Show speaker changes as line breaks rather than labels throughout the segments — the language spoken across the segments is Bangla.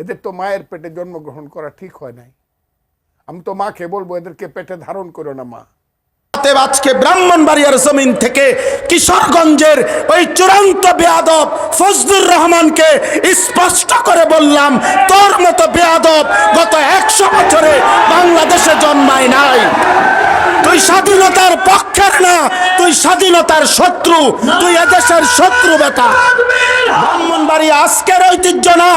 এদের তো মায়ের পেটে জন্মগ্রহণ করা ঠিক হয় নাই। আমি তো মাকে বলব, এদেরকে পেটে ধারণ করো না মা।
আজকে ব্রাহ্মণবাড়িয়ার জমিন থেকে কিশোরগঞ্জের ওই চূড়ান্ত বেয়াদব ফজলুর রহমানকে স্পষ্ট করে বললাম, তোর মতো বেয়াদব গত একশো বছরে বাংলাদেশে জন্মায় নাই। তুই স্বাধীনতার পক্ষের না, তুই স্বাধীনতার শত্রু, তুই এদেশের শত্রু বেটা। ব্রাহ্মণবাড়িয়া আজকের ঐতিহ্য না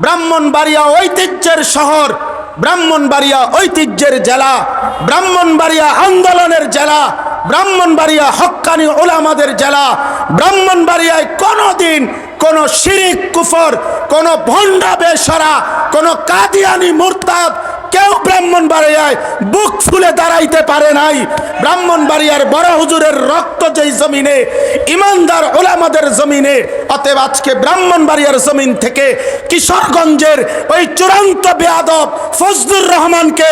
ব্রাহ্মণবাড়িয়া ঐতিহ্যের শহর, ব্রাহ্মণবাড়িয়া ঐতিহ্যের জেলা, ব্রাহ্মণবাড়িয়া আন্দোলনের জেলা, ব্রাহ্মণবাড়িয়া হক্কানি ওলামাদের জেলা, ব্রাহ্মণবাড়িয়ায় কোনোদিন কোন শিরিক কুফর, কোন ভণ্ডা বেসরা কোন কাদিয়ানি মুরতাদ কেউ ব্রাহ্মণবাড়িয়ায় বুক ফুলে দাঁড়াইতে পারে নাই। ব্রাহ্মণবাড়িয়ার বড় হুজুরের রক্ত যেই জমিনে, ইমানদার ওলামাদের জমিনে, অতএব আজকে ব্রাহ্মণবাড়িয়ার জমিন থেকে কিশোরগঞ্জের ওই চূড়ান্ত বেয়াদব ফজলুর রহমানকে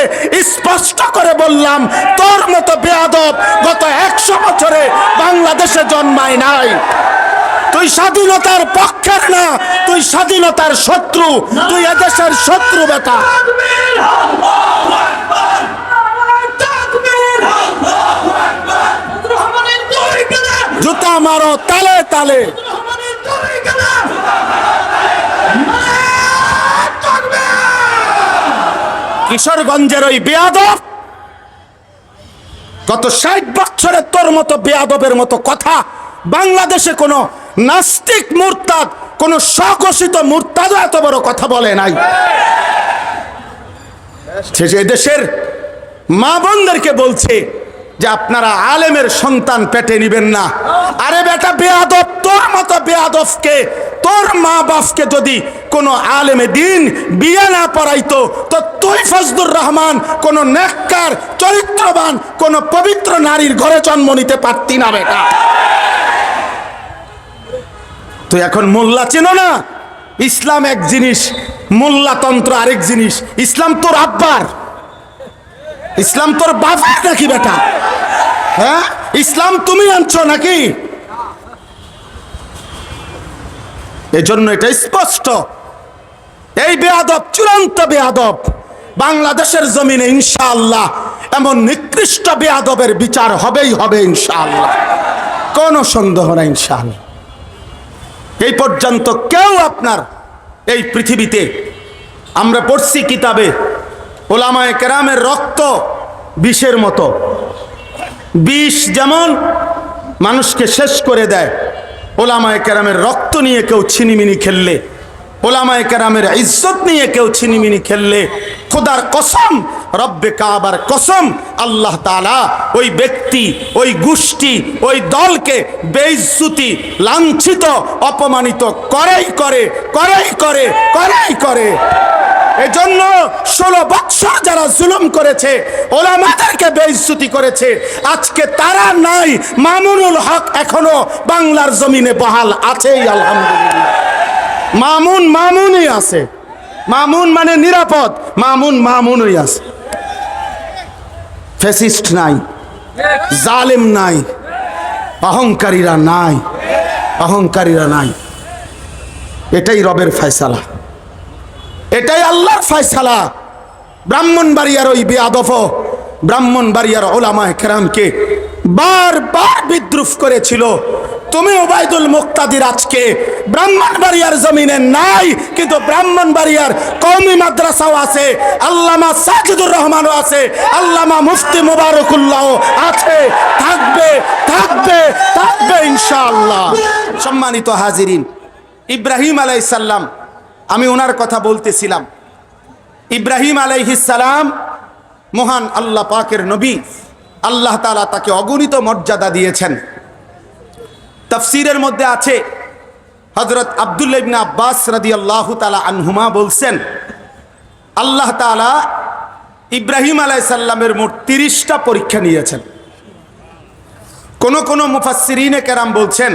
স্পষ্ট করে বললাম, তোর মতো বেয়াদব গত একশো বছরে বাংলাদেশে জন্মায় নাই। তুই স্বাধীনতার পক্ষের না, তুই স্বাধীনতার শত্রু, তুই এদেশের শত্রু বেটা। জুতা মারো, তালে তালে। কিশোরগঞ্জের ওই বেয়াদব, গত ষাট বছরের তোর মতো বেয়াদবের মতো কথা বাংলাদেশে কোনো নাস্তিক মুরতাদ, কোন স্বঘোষিত মুরতাদও এত বড় কথা বলে নাই। শেষে দেশের মা বোনদেরকে বলছে যে আপনারা আলেমের সন্তান পেটে নিবেন না। আরে বেটা, বেয়াদব, তোর মতো বেয়াদবকে, তোর মা বাপকে যদি কোনো আলেমে দিন বিয়ে না পড়াইতো, তো তুই ফজদুর রহমান কোন নেককার, চরিত্রবান, কোন পবিত্র নারীর ঘরে জন্ম নিতে পারতি না বেটা। তুই এখন মোল্লা চেনো না? ইসলাম এক জিনিস মোল্লাতন্ত্র আরেক জিনিস। ইসলাম তোর আব্বার। ইসলাম তোর বাবার নাকি বেটা? হ্যাঁ? ইসলাম তুমি আনছো নাকি? এজন্য এটা স্পষ্ট। এই বেয়াদব, চূড়ান্ত বেয়াদব, বাংলাদেশের জমিনে ইনশাআল্লাহ এমন নিকৃষ্ট বেয়াদবের বিচার হবেই হবে ইনশাআল্লাহ। কোনো সন্দেহ না ইনশাআল্লাহ। এই পর্যন্ত কেউ আপনার এই পৃথিবীতে আমরা পড়ছি কিতাবে ওলামায় কেরামের রক্ত বিষের মতো। বিষ যেমন মানুষকে শেষ করে দেয়, ওলামায় কেরামের রক্ত নিয়ে কেউ ছিনিমিনি খেললে, ওলামায় কেরামের ইজ্জত নিয়ে কেউ ছিনিমিনি খেললে, খোদার কসম, রব্বে কাবার কসম আল্লাহ তালা ওই ব্যক্তি, ওই গোষ্ঠী, ওই দলকে বেইজ্জুতি, লাঞ্ছিত, অপমানিত করেই করে করেই করে করেই করে। এজন্য ষোলো বৎসর যারা জুলুম করেছে, ওলামাদেরকে বেইজ্জতি করেছে, আজকে তারা নাই, মামুনুল হক এখনও বাংলার জমিনে বহাল আছেই, আলহামদুলিল্লাহ। মামুন মামুনই আছে। মামুন মানে নিরাপদ, মামুন মামুনই আছে। ফেসিস্ট নাই, জালেম নাই, অহংকারীরা নাই অহংকারীরা নাই। এটাই রবের ফয়সালা। এটাই আল্লাহর ফয়সালা। ব্রাহ্মণবাড়িয়ার ওই বেয়াদফ ব্রাহ্মণবাড়িয়ার ওলামায় কেরামকে বারবার বিদ্রুপ করেছিল। তুমি ওবায়দুল মুক্তাদির আজকে ব্রাহ্মণবাড়িয়ার জমিনে নাই, কিন্তু ব্রাহ্মণবাড়িয়ার কওমি মাদ্রাসাও আছে, আল্লামা সাজিদুর রহমানও আছে, আল্লামা মুফতি মুবারকুল্লাহ আছে। থাকবে থাকবে থাকবে ইনশাআল্লাহ। সম্মানিত হাজিরিন, ইব্রাহিম আলাইসাল্লাম আমি ওনার কথা বলতেছিলাম। ইব্রাহিম আলাইহিসালাম মহান আল্লাহ পাকের নবী, আল্লাহ তালা তাকে অগণিত মর্যাদা দিয়েছেন। তফসিরের মধ্যে আছে হজরত আবদুল্লা ইবনে আব্বাস রাদি আল্লাহ তালা আনহুমা বলছেন, আল্লাহ তালা ইব্রাহিম আলাইসাল্লামের মোট তিরিশটা পরীক্ষা নিয়েছেন। কোন কোন মুফাসিরিনে কেরাম বলছেন,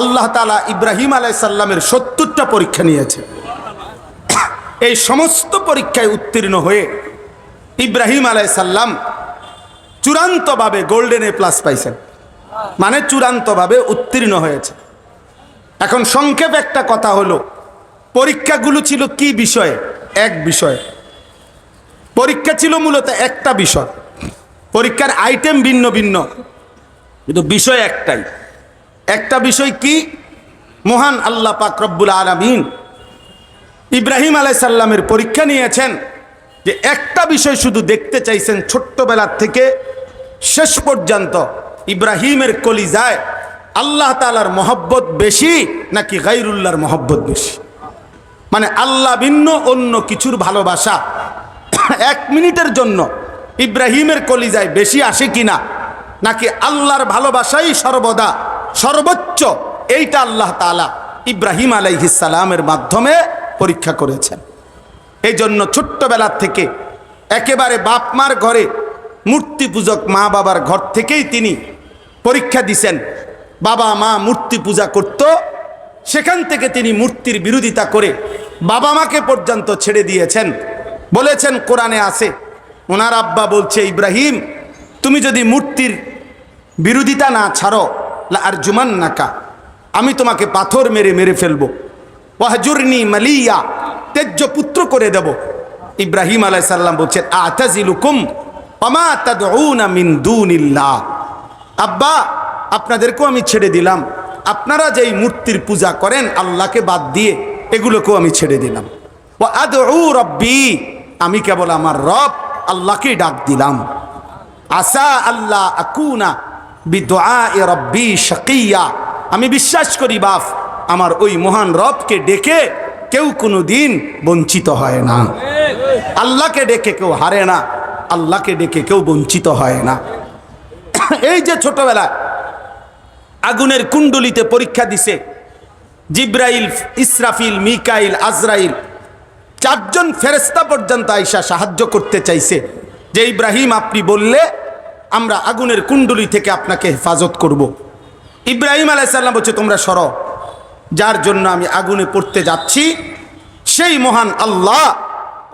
আল্লাহ তালা ইব্রাহিম আলাইসাল্লামের সত্তরটা পরীক্ষা নিয়েছে। এই সমস্ত পরীক্ষায় উত্তীর্ণ হয়ে ইব্রাহিম আলাইসাল্লাম চূড়ান্তভাবে গোল্ডেন এ প্লাস পাইছেন। মানে চূড়ান্তভাবে উত্তীর্ণ হয়েছে। এখন সংক্ষেপ একটা কথা হলো, পরীক্ষাগুলো ছিল কি বিষয়ে? এক বিষয়ে। পরীক্ষা ছিল মূলত একটা বিষয়। পরীক্ষার আইটেম ভিন্ন ভিন্ন, কিন্তু বিষয় একটাই। একটা বিষয় কি? মহান আল্লাহ পাক রব্বুল আলমিন ইব্রাহিম আলাইসাল্লামের পরীক্ষা নিয়েছেন যে একটা বিষয় শুধু দেখতে চাইছেন ছোট্টবেলার থেকে শেষ পর্যন্ত। ইব্রাহিমের কলিজায় আল্লাহ তালার মহব্বত বেশি নাকি গাইরুল্লাহর মহব্বত বেশি? মানে আল্লাহ ভিন্ন, অন্য কিছুর ভালোবাসা। এক মিনিটের জন্য ইব্রাহিমের কলিজায় বেশি আসে কিনা? নাকি আল্লাহর ভালোবাসাই সর্বদা সর্বোচ্চ? এইটা আল্লাহ তালা ইব্রাহিম আলাইহিসালামের মাধ্যমে পরীক্ষা করেছেন। এই জন্য ছোট্টবেলার থেকে একেবারে বাপ মার ঘরে মূর্তি পূজক মা বাবার ঘর থেকেই তিনি পরীক্ষা দিছেন। বাবা, মা মূর্তি পূজা করত। সেখান থেকে তিনি মূর্তির বিরোধিতা করে বাবা মাকে পর্যন্ত ছেড়ে দিয়েছেন। বলেছেন, কোরআনে আছে। ওনার আব্বা বলছে, ইব্রাহিম, তুমি যদি মূর্তির বিরোধিতা না ছাড়ো আর জুমান নাকা আমি তোমাকে পাথর মেরে মেরে ফেলব। ওয়াহজুরনি মালিয়া তেজ্য পুত্র করে দেব। ইব্রাহিম আলাইসাল্লাম বলছেন, আতাজিলুকুম অমা দুনিল্লাহ। আব্বা, আপনাদেরকেও আমি ছেড়ে দিলাম। আপনারা যেই মূর্তির পূজা করেন, আল্লাহকে বাদ দিয়ে এগুলোকেও আমি ছেড়ে দিলাম। ও আদউ রব্বি, আমি কেবল আমার রব, আল্লাহকেই ডাক দিলাম। আসা আল্লাহ আকুনা বিদোয়া এ রব্বি শাকিয়া। আমি বিশ্বাস করি বাপ, আমার ওই মহান রবকে ডেকে কেউ কোনো দিন বঞ্চিত হয় না। আল্লাহকে ডেকে কেউ হারে না, আল্লাহকে ডেকে কেউ বঞ্চিত হয় না। এই যে ছোটবেলায় আগুনের কুণ্ডলিতে পরীক্ষা দিছে জিব্রাইল, ইসরাফিল, মিকাইল, আজরাইল। চারজন ফেরেস্তা পর্যন্ত আইসা সাহায্য করতে চাইছে যে ইব্রাহিম, আপনি বললে আমরা আগুনের কুণ্ডলি থেকে আপনাকে হেফাজত করব। ইব্রাহিম আলাইসাল্লাম বলছে, তোমরা সর। যার জন্য আমি আগুনে পড়তে যাচ্ছি, সেই মহান আল্লাহ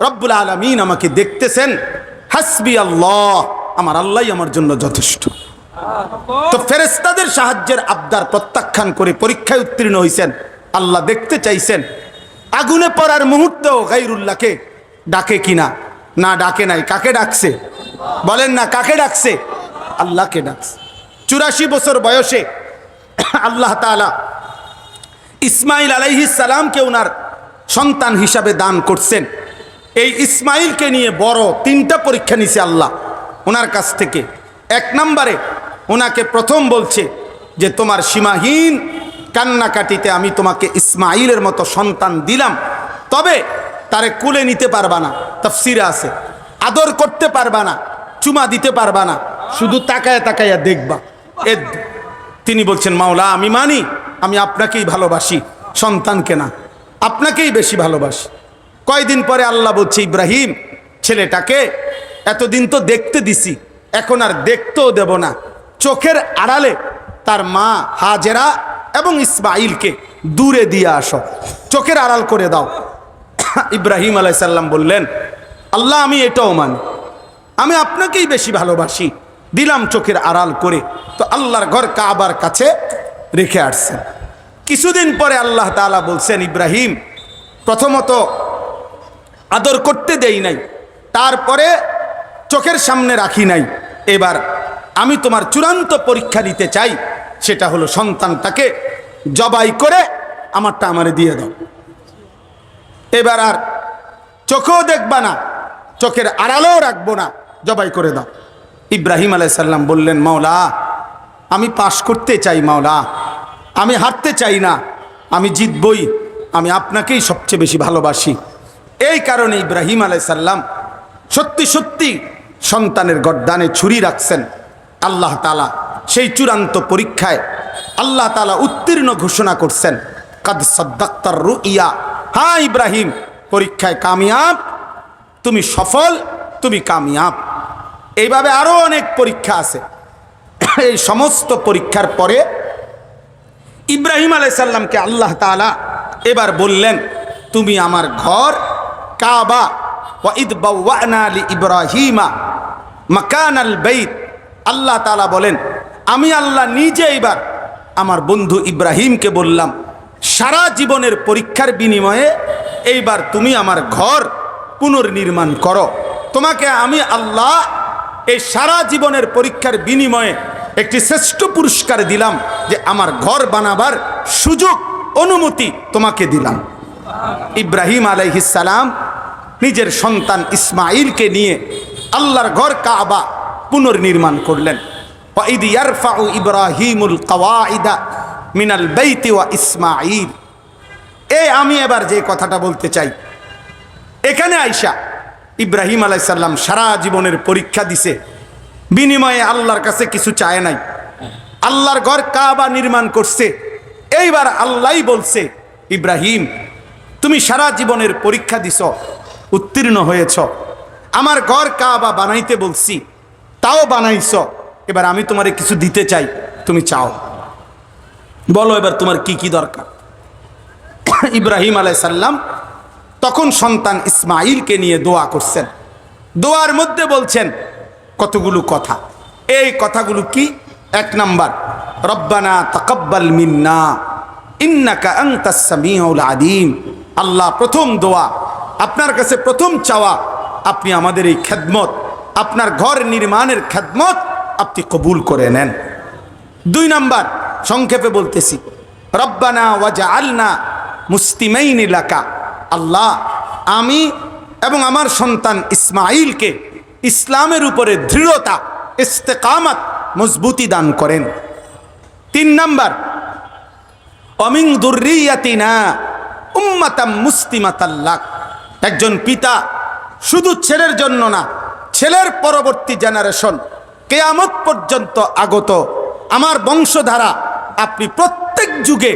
রব্বুল আলমিন আমাকে দেখতেছেন। হাসবি আল্লাহ, আমার আল্লাহ আমার জন্য যথেষ্ট। তো ফেরেস্তাদের সাহায্যের আবদার প্রত্যাখ্যান করে পরীক্ষায় উত্তীর্ণ হয়েছেন আল্লাহ দেখতে চাইছেন। আগুনে পড়ার মুহূর্তেও গাইরুল্লাহকে ডাকে কিনা না? ডাকে নাই, কাকে ডাকছে? বলেন না, কাকে ডাকছে? আল্লাহকে ডাকছে। চুরাশি বছর বয়সে আল্লাহ তালা ইসমাইল আলাইহিস সালামকে ওনার সন্তান হিসাবে দান করছেন। এই ইসমাইলকে নিয়ে বড় তিনটা পরীক্ষা নিছে আল্লাহ। ওনার কাছ থেকে এক নম্বরে ওনাকে প্রথম বলছে যে, তোমার সীমাহীন কান্নাকাটিতে আমি তোমাকে ইসমাইলের মতো সন্তান দিলাম। তবে তারে কুলে নিতে পারবা না, তফসিরে আছে। আদর করতে পারবা না, চুমা দিতে পারবা না, শুধু তাকায় তাকায়া দেখবা। এ তিনি বলছেন, মাওলা, আমি মানি, আমি আপনাকেই ভালোবাসি, সন্তানকে না, আপনাকেই বেশি ভালোবাসি। কয়দিন পরে আল্লাহ বলছে, ইব্রাহিম, ছেলেটাকে এতদিন তো দেখতে দিছি, এখন আর দেখতেও দেব না। চোখের আড়ালে তার মা হাজেরা এবং ইসমাইলকে দূরে দিয়ে আসো। চোখের আড়াল করে দাও। ইব্রাহিম আলাইসাল্লাম বললেন, আল্লাহ, আমি এটাও মানি। আমি আপনাকেই বেশি ভালোবাসি। দিলাম চোখের আড়াল করে। তো আল্লাহর ঘর কাবার কাছে রেখে আসছেন। কিছুদিন পরে আল্লাহ তাআলা বলছেন, ইব্রাহিম, প্রথমত আদর করতে দেই নাই। তারপরে চোখের সামনে রাখি নাই। এবার আমি তোমার চূড়ান্ত পরীক্ষা নিতে চাই। সেটা হলো সন্তানটাকে জবাই করে আমারটা আমারে দিয়ে দাও। এবার আর চোখেও দেখবা না, চোখের আড়ালেও রাখব না, জবাই করে দাও। ইব্রাহিম আলাইসাল্লাম বললেন, মাওলা, আমি পাশ করতে চাই, মাওলা। আমি হারতে চাই না, আমি জিতবই, আমি আপনাকেই সবচেয়ে বেশি ভালোবাসি। এই কারণে ইব্রাহিম আলাইসাল্লাম সত্যি সত্যি সন্তানের গড্ডানে ছুরি রাখছেন। আল্লাহ তালা সেই চূড়ান্ত পরীক্ষায় আল্লাহ তালা উত্তীর্ণ ঘোষণা করছেন, কাদ সদ্দাক্তার রু ইয়া হ্যাঁ ইব্রাহিম, পরীক্ষায় কামিয়াব, তুমি সফল, তুমি কামিয়াব। এইভাবে আরও অনেক পরীক্ষা আছে। এই সমস্ত পরীক্ষার পরে ইব্রাহিম আলাইসাল্লামকে আল্লাহ তালা এবার বললেন, তুমি আমার ঘর কাবা ওয়াইদ বাওয়ানা লি ইব্রাহিমা মাকান আল বেইত। আল্লাহ তালা বলেন, আমি আল্লাহ নিজে এবার আমার বন্ধু ইব্রাহিমকে বললাম, সারা জীবনের পরীক্ষার বিনিময়ে এইবার তুমি আমার ঘর পুনর্নির্মাণ করো। তোমাকে আমি আল্লাহ এই সারা জীবনের পরীক্ষার বিনিময়ে একটি শ্রেষ্ঠ পুরস্কার দিলাম যে আমার ঘর বানাবার সুযোগ, অনুমতি তোমাকে দিলাম। ইব্রাহিম আলাইহিসালাম নিজের সন্তান ইসমাইলকে নিয়ে আল্লাহর ঘর কাবা পুনর্নির্মাণ করলেন। ইব্রাহিমুল মিনাল বেইতি ওয়া ইসমাঈল। এ, আমি এবার যে কথাটা বলতে চাই। এখানে আইসা ইব্রাহিম আলাইসাল্লাম সারা জীবনের পরীক্ষা দিছে। বিনিময়ে আল্লাহর কাছে কিছু চায় নাই। আল্লাহর ঘর কাবা নির্মাণ করছে। এইবার আল্লাহ বলছে, ইব্রাহিম, তুমি সারা জীবনের পরীক্ষা দিছ, উত্তীর্ণ হয়েছ। আমার ঘর কাবা বানাইতে বলছি। তাও বানাইছ। এবার আমি তোমারে কিছু দিতে চাই, তুমি চাও। বলো এবার তোমার কি কি দরকার। ইব্রাহিম আলাইসাল্লাম তখন সন্তান ইসমাইলকে নিয়ে দোয়া করছেন। দোয়ার মধ্যে বলছেন, কতগুলো কথা। এই কথাগুলো কি? এক নাম্বার, রব্বানা তাকাব্বাল মিন্না, ইন্নাকা আনতাস সামিউল আলিম। আল্লাহ, প্রথম দোয়া, আপনার কাছে প্রথম চাওয়া, আপনি আমাদের এই খেদমত আপনার ঘর নির্মাণের খেদমত আপনি কবুল করে নেন। দুই নাম্বার, সংক্ষেপে বলতেছি, রব্বানা ওয়াজা আলনা মুস্তিমাইন এলাকা আল্লাহ, আমি এবং আমার সন্তান ইসমাইলকে ইসলামের উপরে দৃঢ়তা, ইস্তেকামাত, মজবুতি দান করেন। তিন নাম্বার অমিং দুর্রিয়াতিনা উম্মাতাম মুস্তিমাতাল্লাক একজন পিতা শুধু ছেলের জন্য না ছেলের পরবর্তী জেনারেশন কেয়ামত পর্যন্ত আগত। আমার বংশধারা, আপনি প্রত্যেক যুগে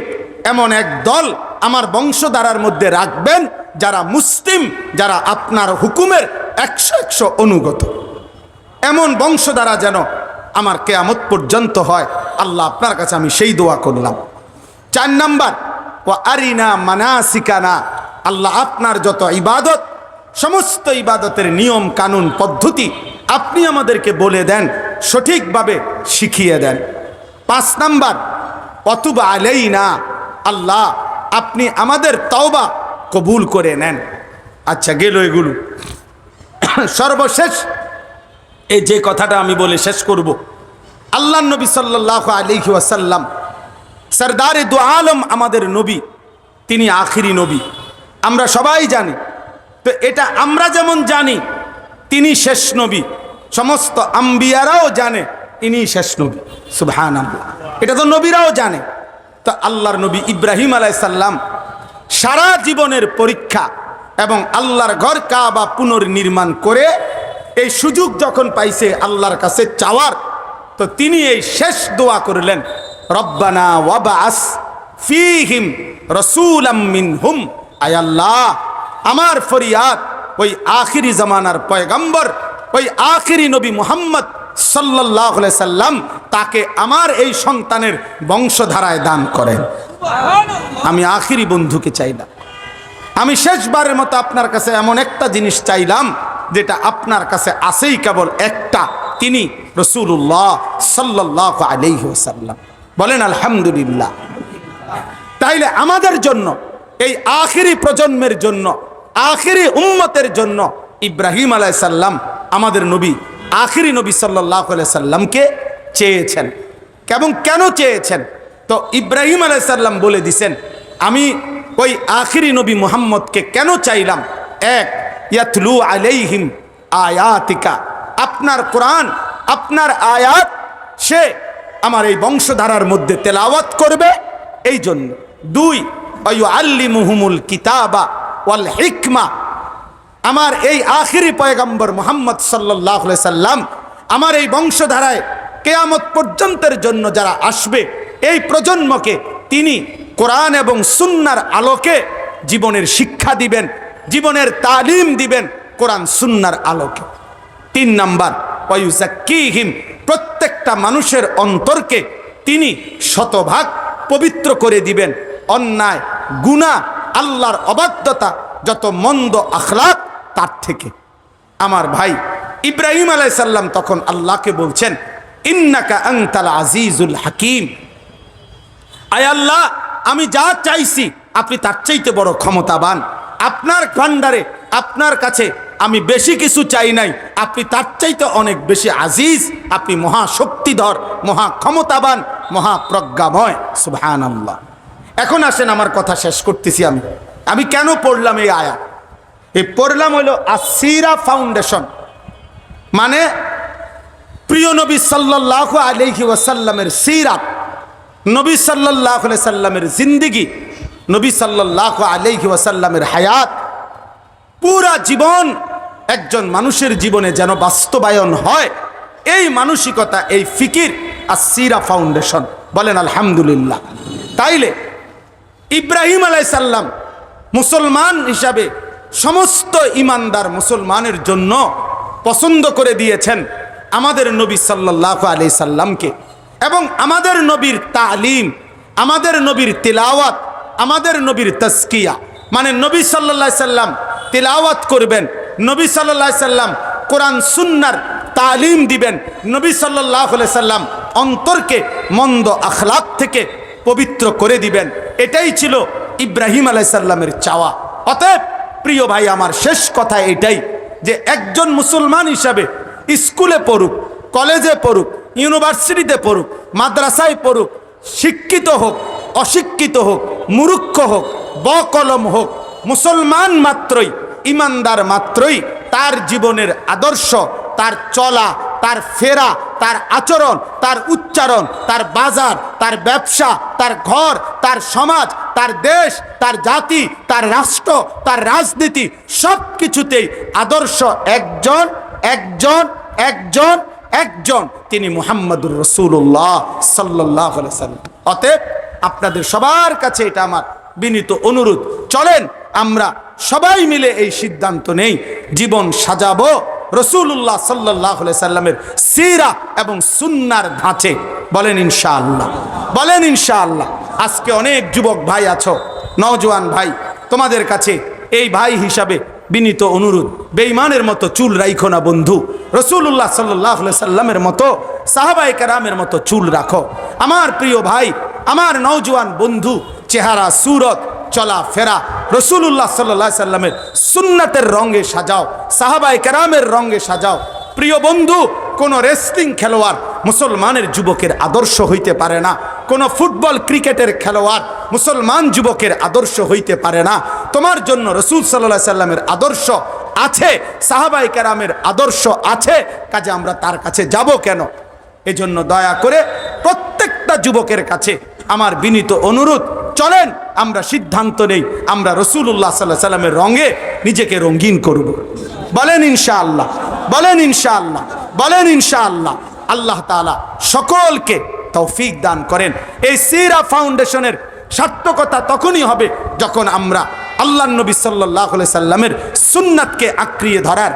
এমন এক দল আমার বংশধারার মধ্যে রাখবেন, যারা মুসলিম, যারা আপনার হুকুমের একশো একশো অনুগত। এমন বংশধারা যেন আমার কেয়ামত পর্যন্ত হয়, আল্লাহ আপনার কাছে আমি সেই দোয়া করলাম। চার নাম্বার ও আরিনা মানাসিকানা, আল্লাহ আপনার যত ইবাদত সমস্ত ইবাদতের নিয়ম, কানুন, পদ্ধতি আপনি আমাদেরকে বলে দেন, সঠিকভাবে শিখিয়ে দেন। পাঁচ নাম্বার, অতুবা আলেই না আল্লাহ আপনি আমাদের তওবা কবুল করে নেন। আচ্ছা গেল এগুলো। সর্বশেষ, এই যে কথাটা আমি বলে শেষ করব। আল্লাহ নবী সাল্লাহ আলহি ওয়াসাল্লাম, সরদারে দু আলম আমাদের নবী, তিনি আখিরি নবী। আমরা সবাই জানি তো এটা আমরা যেমন জানি, তিনি শেষ নবী। সমস্ত আম্বিয়ারাও জানে, ইনি শেষ নবী। সুবহান এটা তো নবীরাও জানে। তো আল্লাহর নবী ইব্রাহিম আলাইসাল্লাম সারা জীবনের পরীক্ষা এবং আল্লাহর ঘর কাবা পুনর্নির্মাণ করে এই সুযোগ যখন পাইছে আল্লাহর কাছে চাওয়ার, তো তিনি এই শেষ দোয়া করলেন, রব্বানা ওয়াবাস ফিহিম রসুলাম মিনহুম। আয়াল্লাহ আমার ফরিয়াদ, ওই আখিরি জামানার পয়গম্বর, ওই আখিরি নবী মুহাম্মদ সাল্লাহ সাল্লাম তাকে আমার এই সন্তানের বংশধারায় দান করেন। আমি আখিরি বন্ধুকে চাইলাম আমি শেষবারের মতো আপনার কাছে এমন একটা জিনিস চাইলাম, যেটা আপনার কাছে আসেই কেবল একটা, তিনি রসুল্লাহ সাল্লাহ আলহ্লাম বলেন, আলহামদুলিল্লাহ। তাইলে আমাদের জন্য, এই আখিরি প্রজন্মের জন্য আখিরি উম্মতের জন্য ইব্রাহিম আলাইসাল্লাম আমাদের নবী, আখিরি নবী সাল্লাহ সাল্লামকে চেয়েছেন। এবং কেন চেয়েছেন? তো ইব্রাহিম আলাইসাল্লাম বলে দিছেন, আমি ওই আখিরি নবী মুহাম্মদকে কেন চাইলাম? এক, ইয়াতলু আলাইহিম আয়াতিকা। আপনার কোরআন, আপনার আয়াত, সে আমার এই বংশধারার মধ্যে তেলাওয়াত করবে। এই জন্য দুই আল্লি মুহুমুল কিতাবা। ওয়াল হিকমা। আমার এই আখিরি পয়গম্বর মোহাম্মদ সাল্লাহ সাল্লাম, আমার এই বংশধারায় কেয়ামত পর্যন্তের জন্য যারা আসবে, এই প্রজন্মকে তিনি কোরআন এবং সুন্নার আলোকে জীবনের শিক্ষা দিবেন, জীবনের তালিম দিবেন কোরআন সুন্নার আলোকে। তিন নাম্বার ওয়ুজাক্কিহিম প্রত্যেকটা মানুষের অন্তরকে তিনি শতভাগ পবিত্র করে দিবেন। অন্যায় গুণা আল্লাহর অবাধ্যতা যত মন্দ আখলাক, তার থেকে। আমার ভাই ইব্রাহিম আলাইসাল্লাম তখন আল্লাহকে বলছেন, ইন্নাকা আংতাল আজিজুল হাকিম। আয় আল্লাহ, আমি যা চাইছি, আপনি তার চাইতে বড় ক্ষমতাবান। আপনার ভান্ডারে আপনার কাছে আমি বেশি কিছু চাই নাই। আপনি তার চাইতে অনেক বেশি আজিজ। আপনি মহাশক্তিধর মহা ক্ষমতাবান মহাপ্রজ্ঞাময় সুবহান আল্লাহ এখন আসেন, আমার কথা শেষ করতেছি আমি। আমি কেন পড়লাম এই আয়া? এই পড়লাম হলো আসিরা ফাউন্ডেশন। মানে প্রিয় নবী সাল্লাহ আলহি ওয়াসাল্লামের সিরাত, নবী সাল্লাহ সাল্লামের জিন্দিগি, নবী সাল্লাহ আলহি ওয়াসাল্লামের হায়াত। পুরা জীবন একজন মানুষের জীবনে যেন বাস্তবায়ন হয়, এই মানসিকতা, এই ফিকির আর সিরা ফাউন্ডেশন। বলেন, আলহামদুলিল্লাহ। তাইলে ইব্রাহিম আলাইসাল্লাম মুসলমান হিসাবে সমস্ত ইমানদার মুসলমানের জন্য পছন্দ করে দিয়েছেন আমাদের নবী সাল্লাহ আলি সাল্লামকে। এবং আমাদের নবীর তালিম, আমাদের নবীর তিলাওয়াত, আমাদের নবীর তস্কিয়া মানে নবী সাল্লাহ সাল্লাম তিলাওয়াত করবেন, নবী সাল্লাহ সাল্লাম কোরআন সুন্নার তালিম দিবেন, নবী সাল্লাহ সাল্লাম অন্তরকে মন্দ আখলাক থেকে পবিত্র করে দিবেন। এটাই ছিল ইব্রাহিম আলাইসাল্লামের চাওয়া। অতএব প্রিয় ভাই, আমার শেষ কথা এটাই যে একজন মুসলমান হিসাবে স্কুলে পড়ুক, কলেজে পড়ুক, ইউনিভার্সিটিতে পড়ুক, মাদ্রাসায় পড়ুক, শিক্ষিত হোক, অশিক্ষিত হোক মুরুক্ষ হোক, বকলম হোক, মুসলমান মাত্রই, ইমানদার মাত্রই তার জীবনের আদর্শ, তার চলা তার ফেরা তার আচরণ, তার উচ্চারণ, তার বাজার, তার ব্যবসা, তার ঘর, তার সমাজ, তার দেশ, তার জাতি, তার রাষ্ট্র, তার রাজনীতি সব কিছুতেই আদর্শ একজন একজন একজন একজন। তিনি মুহাম্মদুর রসুল্লাহ সাল্লাহ অতএব আপনাদের সবার কাছে এটা আমার বিনীত অনুরোধ। চলেন আমরা সবাই মিলে এই সিদ্ধান্ত নেই। জীবন সাজাবো। রসুল্লাহ সাল্লাহ সাল্লামের সিরা এবং সুন্নার ধাঁচে। বলেন ইনশাআল্লাহ। বলেন ইনশাআল্লাহ। আজকে অনেক যুবক ভাই আছো, নওজোয়ান ভাই, তোমাদের কাছে এই ভাই হিসাবে বিনীত অনুরোধ। বেইমানের মতো চুল রাইখো না বন্ধু। রসুল্লাহ সাল্লাহ সাল্লামের মতো সাহাবাই কারামের মতো চুল রাখো। আমার প্রিয় ভাই, আমার নওজোয়ান বন্ধু, চেহারা, সুরত চলা ফেরা রসুল্লাহ সাল্লাহ সাল্লামের সুন্নাতের রঙে সাজাও সাহাবাই কেরামের রঙে সাজাও। প্রিয় বন্ধু, কোন রেসলিং খেলোয়াড় মুসলমানের যুবকের আদর্শ হইতে পারে না। কোন ফুটবল ক্রিকেটের খেলোয়াড় মুসলমান যুবকের আদর্শ হইতে পারে না। তোমার জন্য রসুল সাল্লাহ সাল্লামের আদর্শ আছে সাহাবাই কেরামের আদর্শ আছে, কাজে আমরা তার কাছে যাব কেন? এজন্য দয়া করে প্রত্যেকটা যুবকের কাছে আমার বিনীত অনুরোধ, চলেন আমরা সিদ্ধান্ত নেই, আমরা রসুল্লাহ সাল্লাহ সাল্লামের রঙে নিজেকে রঙিন করব। বলেন ইনশাআল্লাহ বলেন ইনশাআল্লাহ বলেন ইনশাআল্লাহ। আল্লাহ তাআলা সকলকে তৌফিক দান করেন। এই সিরা ফাউন্ডেশনের সার্থকতা তখনই হবে যখন আমরা আল্লাহ নবী সাল্লাহ সাল্লামের সুন্নাতকে আঁকড়িয়ে ধরার